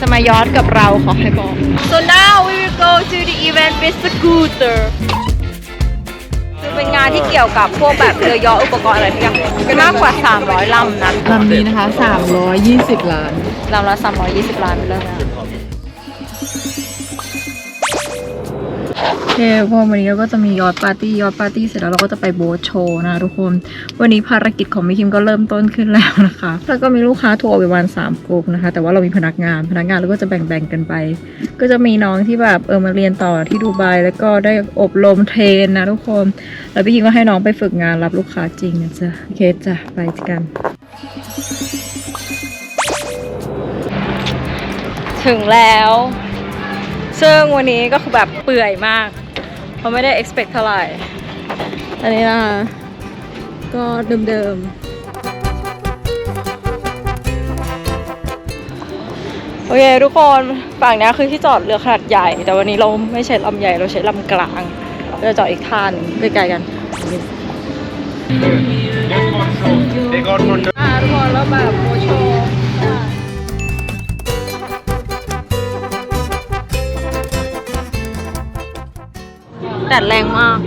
จะมาย้อนกับเราขอให้บอก so now we will go to the event with scooter คือเป็นงานที่เกี่ยวกับพวกแบบเรือยอชต์อุปกรณ์อะไรทุกอย่างมากกว่า 300ลำนะลำนี้นะคะ 320 ล้านลำละ320 ล้านไปเลยนะ คพอวันนี้เราก็จะมียอดปาร์ตี้ยอดปาร์ตี้เสร็จแล้วเราก็จะไปโบ๊ทโชว์นะทุกคน วันนี้ภารกิจของมิคิมก็เริ่มต้นขึ้นแล้วนะคะ แล้วก็มีลูกค้าทัวร์ประมาณ3กลุ่มนะคะ แต่ว่าเรามีพนักงาน พนักงานเราก็จะแบ่งๆกันไป ก็จะมีน้องที่แบบเออมาเรียนต่อที่ดูไบแล้วก็ได้อบรมเทรนนะทุกคน แล้วพี่คิมก็ให้น้องไปฝึกงานรับลูกค้าจริงนะจ๊ะโอเคจ้ะไปกัน ถึงแล้วซึ่งวันนี้ก็คือแบบเปื่อยมาก เพราะไม่ได้ expect เท่าไหร่ อันนี้นะคะก็เดิมๆ โอเค ทุกคนฝั่งนี้คือที่จอดเรือขนาดใหญ่ แต่วันนี้เราไม่ใช้ลำใหญ่เราใช้ลำกลาง เราจะจอดอีกท่าหนึงใกล้ๆกัน They got one. อ่าทุกคนแล้วแบบโมโช แดดแรงมาก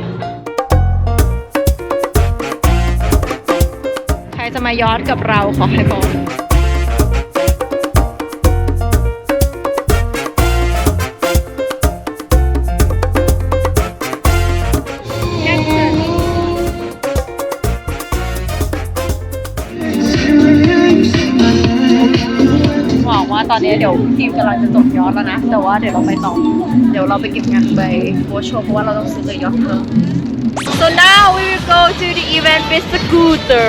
ใครจะมายอดกับเราขอให้บอก ตอนนี้เดี๋ยวทีมกำลังจะจบยอดแล้วนะ แต่ว่าเดี๋ยวเราไปต่อ เดี๋ยวเราไปเก็บงานไปโวชโชว์เพราะว่าเราต้องซื้อยอดเพิ่ม so now we will go to the event with scooter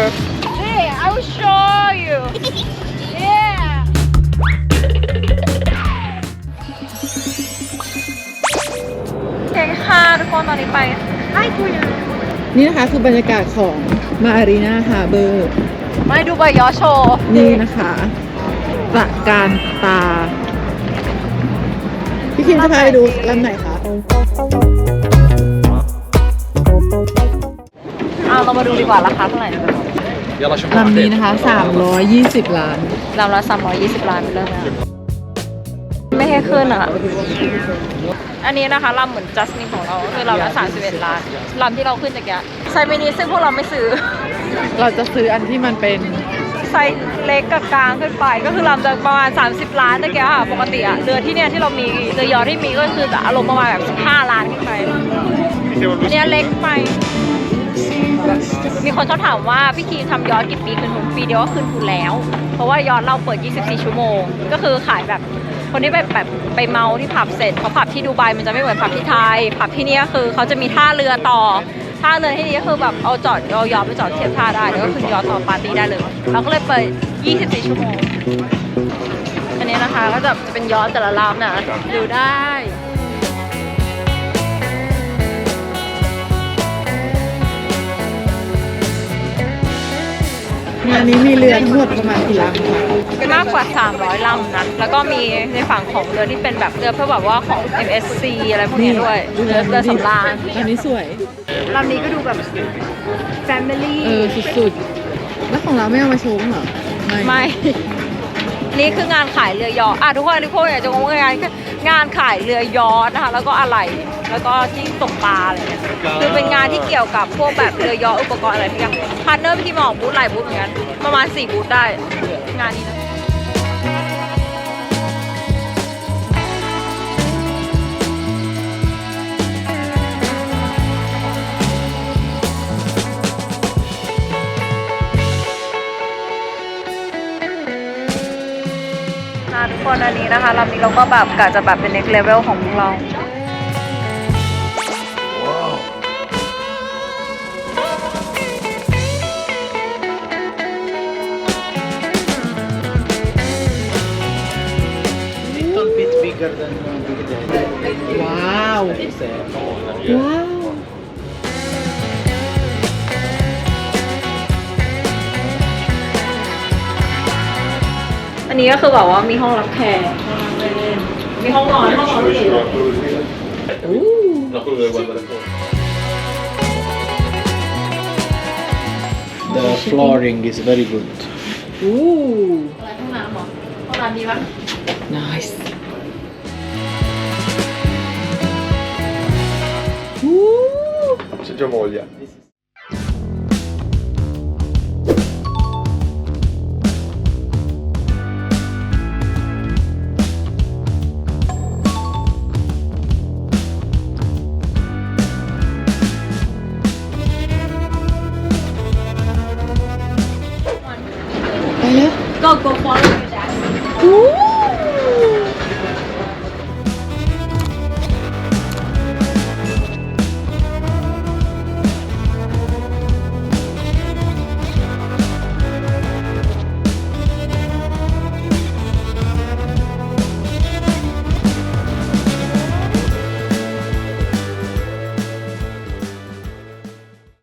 hey I will show you yeah โอเคค่ะทุกคนตอนนี้ไปไอ้คุยนี่นะคะคือบรรยากาศของมาอารีนาฮาร์เบอร์ ไม่ดูใบยอดโชว์ นี่นะคะ ประการตา พี่คิมจะพาไปดูลำไหนคะเอาเรามาดูดีกว่าราคาเท่าไหร่นะลำนี้นะคะ 320 ล้าน ลำละสามร้อยยี่สิบล้านเริ่มแล้ไม่ให้ขึ้นอะ อันนี้นะคะลำเหมือนจัสมินของเราคือลำละสามสิบเอ็ดล้านลำที่เราขึ้นจากแกไซมินีซึ่งพวกเราไม่ซื้อ เราจะซื้ออันที่มันเป็น ไซส์เล็กกับกลางขึ้นไป ก็คือลำจะประมาณ 30 ล้านแต่แกอะปกติอะเรือที่เนี่ยที่เรามีเรือยอชต์ที่มีก็คือจะอารมณ์ประมาณแบบ15ล้านขึ้นไปอันเนี้ยเล็กไป มีคนชอบถามว่าพี่คีทำยอดกี่ปีคืนทุนปีเดียวก็คืนทุนแล้ว เพราะว่ายอดเราเปิด 24 ชั่วโมง ก็คือขายแบบคนที่ไปแบบไปเมาที่ผับเสร็จเพราะผับที่ดูไบมันจะไม่เหมือนผับที่ไทยผับที่เนี่ยคือเขาจะมีท่าเรือต่อ ท่าเรือที่นี่ก็คือแบบเอาจอดเอายอดไปจอดเทียบท่าได้แล้วก็คือยอดต่อปาร์ตี้ได้เลย เราก็เลยเปิด 24 ชั่วโมง อันนี้นะคะก็จะจะเป็นยอดแต่ละลำนะดูได้งานนี้มีเรือทั้งหมดประมาณกี่ลำคะมากกว่า 300 ลำนะ แล้วก็มีในฝั่งของเรือที่เป็นแบบเรือเพื่อแบบว่าของ MSC อะไรพวกนี้ด้วย เรือเรือสำราญลำนี้สวย ลำนี้ก็ดูแบบ Family เออสุดๆ แล้วของเราไม่เอามาโชว์บ้างเหรอ ไม่ นี่คืองานขายเรือยอชต์อะทุกคนทุกคนอยากจะงงว่างานคืองานขายเรือยอชต์นะคะแล้วก็อะไรแล้วก็ที่ตกปลาอะไรเงี้ยคือเป็นงานที่เกี่ยวกับพวกแบบเรือยอชต์อุปกรณ์อะไรทุกอย่างพาร์ทเนอร์พี่ทีมออกบูธหลายบูธเหมือนกันประมาณ4บูธได้งานนี้นะ ทุกคนอันนี้นะคะรอบนี้เราก็แบบกะจะแบบเป็น next level ของพวกเรา little bit bigger than big day. ว้า อันนี้ก็คือแบบว่ามีห้องรับแขกมีห้องนอนห้องนอนสี่ The flooring is very good. อู้อะไรห้องน้ำหรอห้องน้ำดีปะ nice C'è già voglia. This is